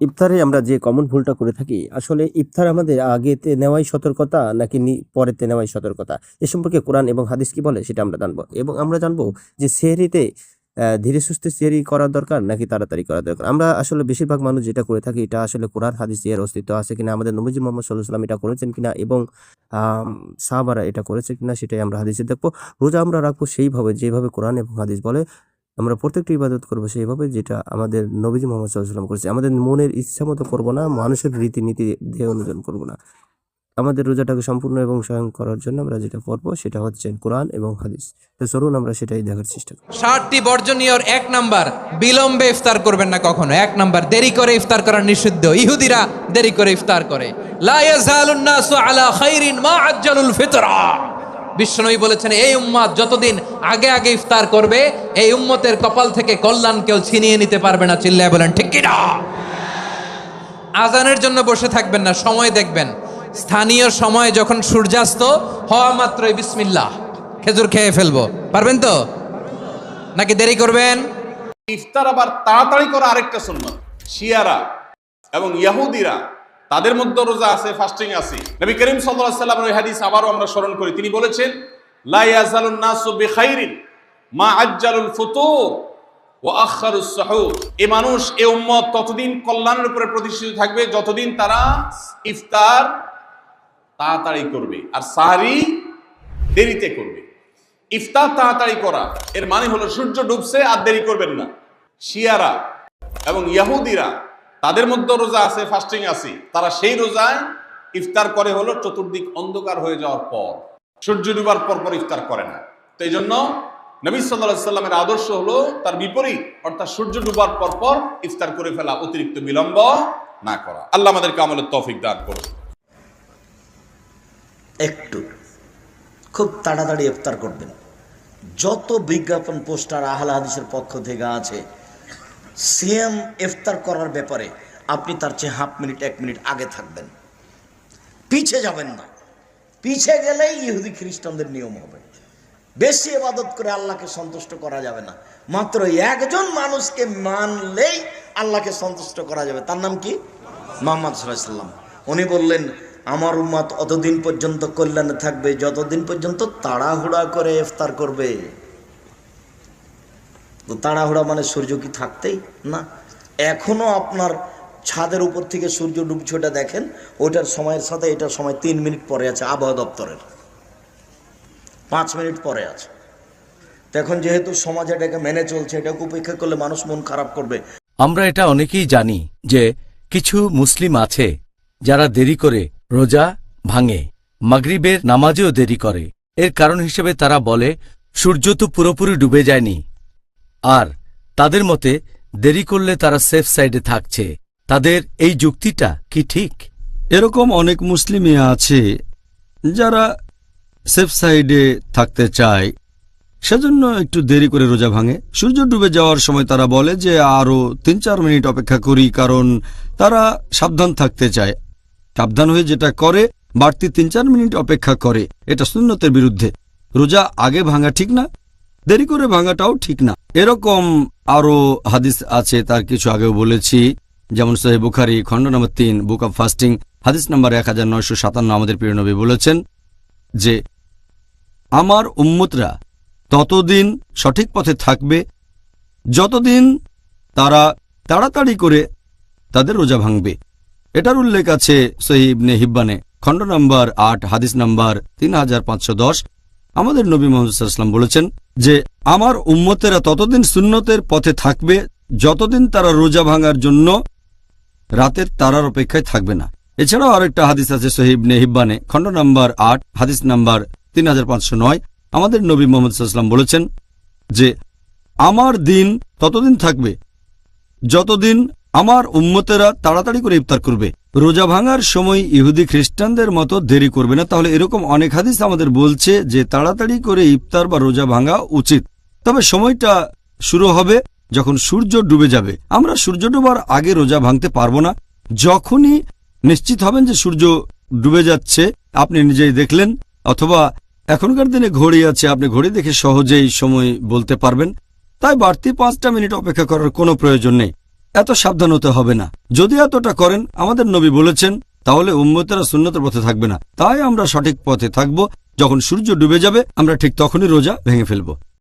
ইফতারে আমরা যে কমন ভুলটা করে থাকি, আসলে ইফতার আমাদের আগেতে নেওয়াই সতর্কতা নাকি পরেতে নেওয়াই সতর্কতা? এ সম্পর্কে কোরআন এবং হাদিস কি বলে সেটা আমরা জানব। এবং আমরা জানব যে সেহরিতে ধীরে সুস্থে সেহরি করা দরকার নাকি তাড়াতাড়ি করা দরকার? আমরা আসলে বেশিরভাগ মানুষ যেটা করে থাকি, এটা আসলে কোরআন, হাদিস এর অস্তিত্ব আছে কিনা, আমাদের নবীজি মোহাম্মদ সাল্লাহ সাল্লাম এটা করেছেন কিনা এবং সাহাবারা এটা করেছে কিনা সেটাই আমরা হাদিসে দেখব। রোজা আমরা রাখব সেইভাবে, যেভাবে কোরআন এবং হাদিস বলে। আমরা প্রত্যেকটি ইবাদত করব সেইভাবে যেটা আমাদের নবীজি মোহাম্মদ সাল্লাম করেছে। আমাদের মনের ইচ্ছা মতো করব না, মানুষের রীতিনীতি দেহ অনুযায়ী করব না। আমাদের রোজাটাকে সম্পূর্ণ এবং স্বয়ং করার জন্য আমরা যেটা করব সেটা হচ্ছে কোরআন এবং হাদিস। তো চলুন আমরা সেটাই দেখার চেষ্টা করি। ষাটটি বর্জনীয়র এক নাম্বার বিলম্বে ইফতার করবেন না কখনো। এক নাম্বার, দেরি করে ইফতার করা নিষিদ্ধ। ইহুদিরা দেরি করে ইফতার করে। লা ইয়াজালুন নাসু আলা খাইরিন মা আজ্জালুল ফিতরা। বিশ্বনবী বলেছেন, এই উম্মত যতদিন আগে আগে ইফতার করবে, এই উম্মতের কপাল থেকে কল্যাণ কেউ ছিনিয়ে নিতে পারবে না। চিল্লায় বলেন, ঠিক কিনা? আজানের জন্য বসে থাকবেন না, সময় দেখবেন। স্থানীয় সময় যখন সূর্যাস্ত, হওয়া মাত্রই বিসমিল্লাহ, খেজুর খেয়ে ফেলব। পারবেন তো? নাকি দেরি করবেন? ইফতার আবার তাড়াতাড়ি করা আরেকটা সুন্নত। শিয়ারা এবং ইয়াহুদিরা তাদের মধ্যে রোজা আছে ফাস্টিং আছে। নবী করিম সাল্লাল্লাহু আলাইহি সাল্লামের ওই হাদিস আবারও আমরা স্মরণ করি। তিনি বলেছেন মা আজ্জালুল ফুতুর ও আখারুস সাহুর। এই মানুষ, এ উম্মত ততদিন কল্যাণের উপরে প্রতিষ্ঠিত থাকবে, যতদিন তারা ইফতার তাড়াতাড়ি করবে, আর সাহারি দেরিতে করবে। ইফতার তাড়াতাড়ি করা, এর মানে হলো সূর্য ডুবছে আর দেরি করবেন না। শিয়ারা এবং ইয়াহুদিরা তাদের মধ্যে রোজা আছে ফাস্টিং আছে। তারা সেই রোজায় ইফতার করে হলো চতুর্দিক অন্ধকার হয়ে যাওয়ার পর। সূর্য ডুবার পর পর ইফতার করে না। তো এই জন্য নবী সাল্লাহ সাল্লামের আদর্শ হলো তার বিপরীত, অর্থাৎ সূর্য ডুবার পর পর ইফতার করে ফেলা, অতিরিক্ত বিলম্ব না করা। আল্লাহ আমাদেরকে আমলের তফিক দান করুন। একটু খুব তাড়াতাড়ি ইফতার করবেন। যত বিজ্ঞাপন, পোস্টার, আহলা হাদিসের পক্ষ থেকে আছে সিএম ইফতার করার ব্যাপারে আপনি তার চেয়ে হাফ মিনিট, এক মিনিট আগে থাকবেন। পিছে যাবেন না। পিছে গেলেই ইহুদি খ্রিস্টানদের নিয়ম হবে। বেশি ইবাদত করে আল্লাহকে সন্তুষ্ট করা যাবে না। মাত্র একজন মানুষকে মানলেই আল্লাহকে সন্তুষ্ট করা যাবে। তার নাম কি? মোহাম্মদ সাল্লাম। উনি বললেন, আমার উম্মাত অতদিন পর্যন্ত কল্যাণে থাকবে, যতদিন পর্যন্ত তাড়াহুড়া করে ইফতার করবে। তো তাড়াহুড়া মানে সূর্য কি থাকতেই? না। এখনও আপনার ছাদের উপর থেকে সূর্য ডুবছে ওটা দেখেন ওটার সময়ের সাথে এটার সময় তিন মিনিট পরে আছে আবহাওয়া দপ্তরের। পাঁচ মিনিট পরে আছে। এখন যেহেতু সমাজ এটাকে মেনে চলছে, এটাকে উপেক্ষা করলে মানুষ মন খারাপ করবে। আমরা এটা অনেকেই জানি যে কিছু মুসলিম আছে যারা দেরি করে রোজা ভাঙে, মাগরিবের নামাজেও দেরি করে। এর কারণ হিসেবে তারা বলে, সূর্য তো পুরোপুরি ডুবে যায়নি। আর তাদের মতে দেরি করলে তারা সেফ সাইডে থাকছে। তাদের এই যুক্তিটা কি ঠিক? এরকম অনেক মুসলিমই আছে যারা সেফ সাইডে থাকতে চায়। সেজন্য একটু দেরি করে রোজা ভাঙে। সূর্য ডুবে যাওয়ার সময় তারা বলে যে আরও তিন চার মিনিট অপেক্ষা করি কারণ তারা সাবধান থাকতে চায়। সাবধান হয়ে যেটা করে, বাড়তি তিন চার মিনিট অপেক্ষা করে। এটা সুন্নতের বিরুদ্ধে। রোজা আগে ভাঙা ঠিক না? দেরি করে ভাঙাটাও ঠিক না। এরকম আরও হাদিস আছে, তার কিছু আগেও বলেছি। যেমন সাহেব বুখারি, খণ্ড নম্বর তিন, বুক অব ফাস্টিং, হাদিস নম্বর এক হাজার নয়শো সাতান্ন আমাদের প্রিয় নবী বলেছেন যে, আমার উম্মতরা ততদিন সঠিক পথে থাকবে, যতদিন তারা তাড়াতাড়ি করে তাদের রোজা ভাঙবে। এটার উল্লেখ আছে সহিবনে হিব্বানে, খণ্ড নম্বর আট, হাদিস নম্বর তিন হাজার পাঁচশো দশ আমাদের নবী মোহাম্মদাল্লাম বলেছেন যে, আমার উম্মতেরা ততদিন সুন্নতের পথে থাকবে যতদিন তারা রোজা ভাঙার জন্য রাতের তারার অপেক্ষায় থাকবে না। এছাড়াও আরেকটা হাদিস আছে সহিবনে হিব্বানে, খণ্ড নম্বর আট, হাদিস নাম্বার তিন হাজার পাঁচশো নয়। আমাদের নবী মোহাম্মদ সাল্লাম বলেছেন যে, আমার দিন ততদিন থাকবে যতদিন আমার উম্মতেরা তাড়াতাড়ি করে ইফতার করবে। রোজা ভাঙার সময় ইহুদি খ্রিস্টানদের মতো দেরি করবে না। তাহলে এরকম অনেক হাদিস আমাদের বলছে যে তাড়াতাড়ি করে ইফতার বা রোজা ভাঙা উচিত। তবে সময়টা শুরু হবে যখন সূর্য ডুবে যাবে। আমরা সূর্য ডুবার আগে রোজা ভাঙতে পারব না। যখনই নিশ্চিত হবেন যে সূর্য ডুবে যাচ্ছে, আপনি নিজেই দেখলেন, অথবা এখনকার দিনে ঘড়ি আছে, আপনি ঘড়ি দেখে সহজেই সময় বলতে পারবেন। তাই বাড়তি পাঁচটা মিনিট অপেক্ষা করার কোনো প্রয়োজন নেই। এত সাবধান হতে হবে না। যদি এতটা করেন, আমাদের নবী বলেছেন, তাহলে উম্মতেরা সুন্নতের পথে থাকবে না। তাই আমরা সঠিক পথে থাকব। যখন সূর্য ডুবে যাবে, আমরা ঠিক তখনই রোজা ভেঙে ফেলব।